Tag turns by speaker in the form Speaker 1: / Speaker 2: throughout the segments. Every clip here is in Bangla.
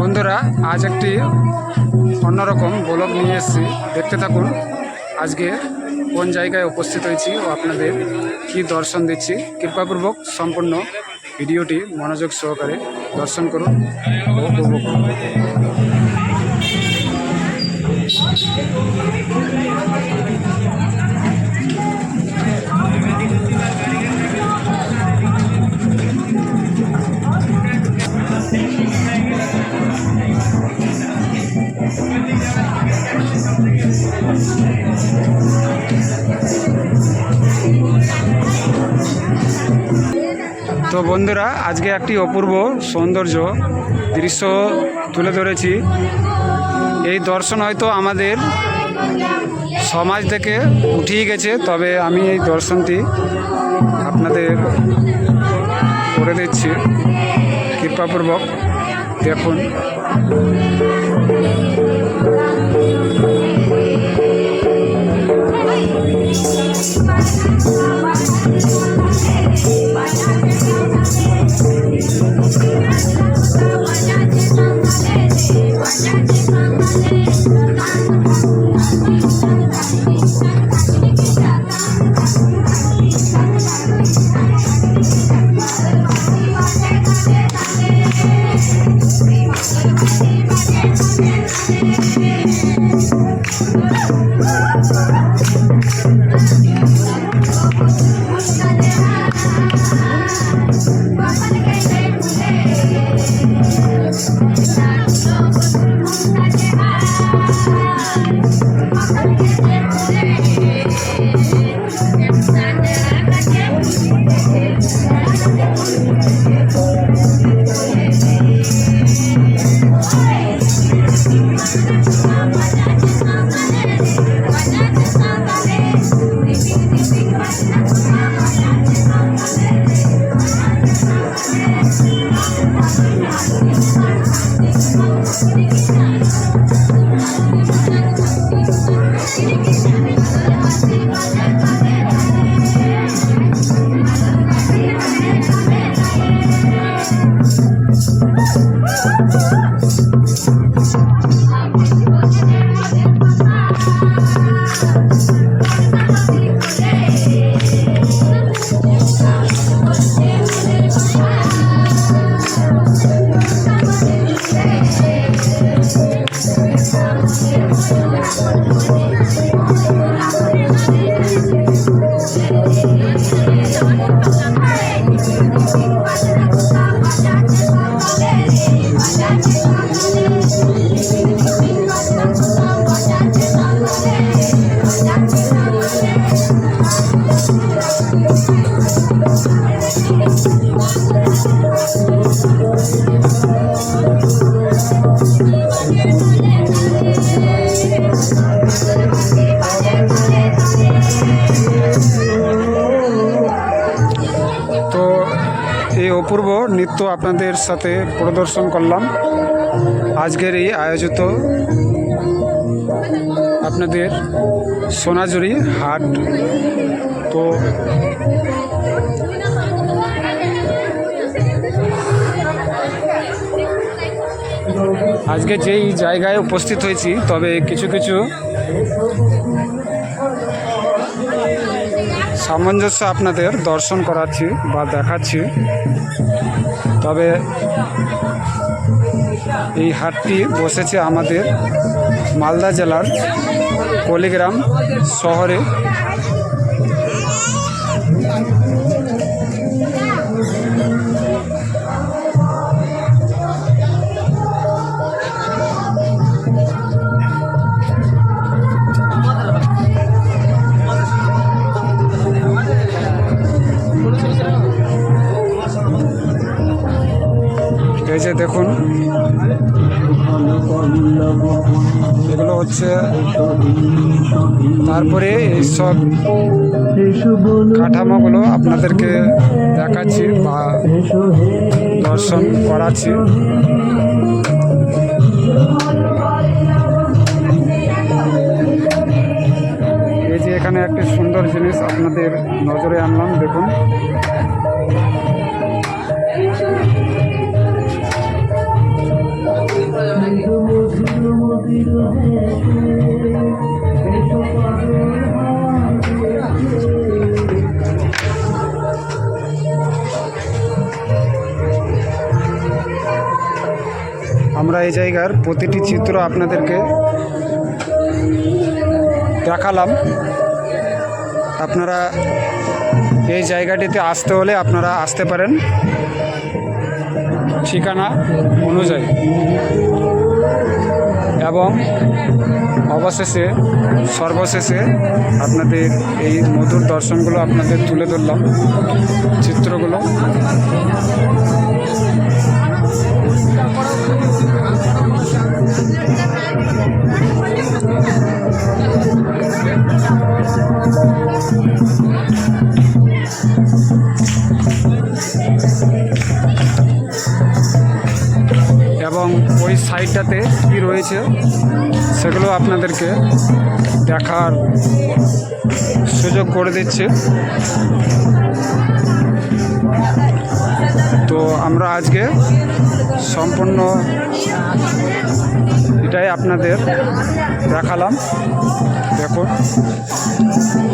Speaker 1: বন্ধুরা, আজ একটি অন্যরকম ব্লগ নিয়ে এসেছি। দেখতে থাকুন, আজকে কোন জায়গায় উপস্থিত হয়েছি ও আপনাদের কি দর্শন দিচ্ছি। কৃপাপূর্বক সম্পূর্ণ ভিডিওটি মনোযোগ সহকারে দর্শন করুন ও উপভোগ করুন। বন্ধুরা আজকে একটি অপূর্ব সৌন্দর্য দৃশ্য তুলে ধরেছি এই দর্শন হয়তো আমাদের সমাজ থেকে উঠিয়ে গেছে তবে আমি এই দর্শনটি আপনাদের করে দিচ্ছি কৃপাপূর্বক দেখুন Thank you. তো এই অপূর্ব নৃত্য আপনাদের সাথে প্রদর্শন করলাম। আজকের এই আয়োজিত আপনাদের সোনাঝুরি হাট। তো আজকে যেই জায়গায় উপস্থিত হয়েছি, তবে কিছু কিছু সামঞ্জস্য আপনাদের দর্শন করাচ্ছি বা দেখাচ্ছি। তবে এই হাটটি বসেছে আমাদের মালদা জেলার কলিগ্রাম শহরে। হচ্ছে। তারপরে এইসব কাঠামোগুলো আপনাদেরকে দেখাচ্ছি বা দর্শন করাচ্ছি। এই যে এখানে একটি সুন্দর জিনিস আপনাদের নজরে আনলাম, দেখুন। আমরা এই জায়গার প্রতিটি চিত্র আপনাদেরকে দেখালাম। আপনারা এই জায়গাটিতে আসতে হলে আপনারা আসতে পারেন। ঠিকানা অনুযায়ী। এবং অবশেষে সর্বশেষে আপনাদের এই মধুর দর্শনগুলো আপনাদের তুলে ধরলাম চিত্রগুলো। সাইডটাতে কি রয়েছে সেগুলো আপনাদেরকে দেখার সুযোগ করে দিচ্ছে। তো আমরা আজকে সম্পূর্ণ এটাই আপনাদের দেখালাম। দেখুন।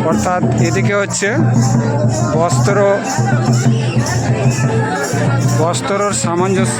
Speaker 1: অর্থাৎ এদিকে হচ্ছে বস্ত্র, বস্ত্রর সামঞ্জস্য।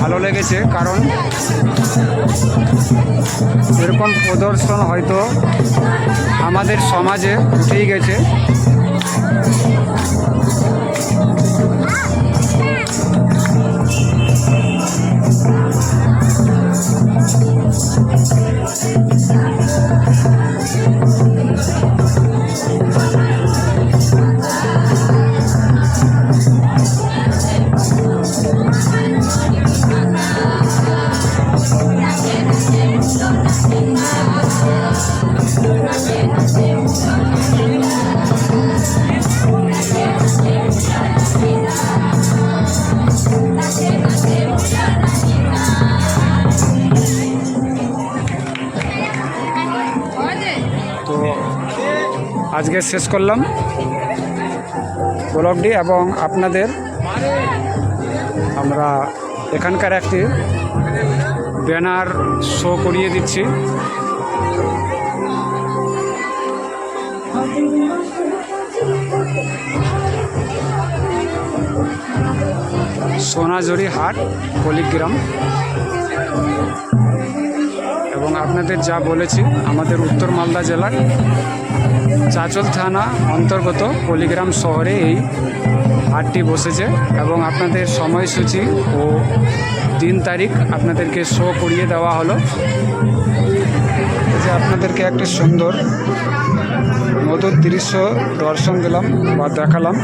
Speaker 1: ভালো লেগেছে কারণ এরকম প্রদর্শন হয়তো আমাদের সমাজে উঠেই গেছে। আজকে শেষ করলাম ব্লগটি এবং আপনাদের আমরা এখানকার একটি ব্যানার শো করিয়ে দিচ্ছি। সোনাঝুরি হাট, পলিগ্রাম। এবং আপনাদের যা বলেছি, আমাদের উত্তর মালদা জেলার চাচল থানা অন্তর্গত পলিগ্রাম শহরে এই হাটটি বসেছে এবং আপনাদের সময়সূচি ও দিন তারিখ আপনাদেরকে শো করিয়ে দেওয়া হলো। যে আপনাদেরকে একটি সুন্দর নতুন দৃশ্য দর্শন দিলাম বা দেখালাম।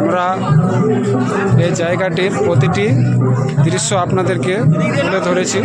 Speaker 1: আমরা এই জায়গাটির প্রতিটি দৃশ্য আপনাদেরকে তুলে ধরেছি।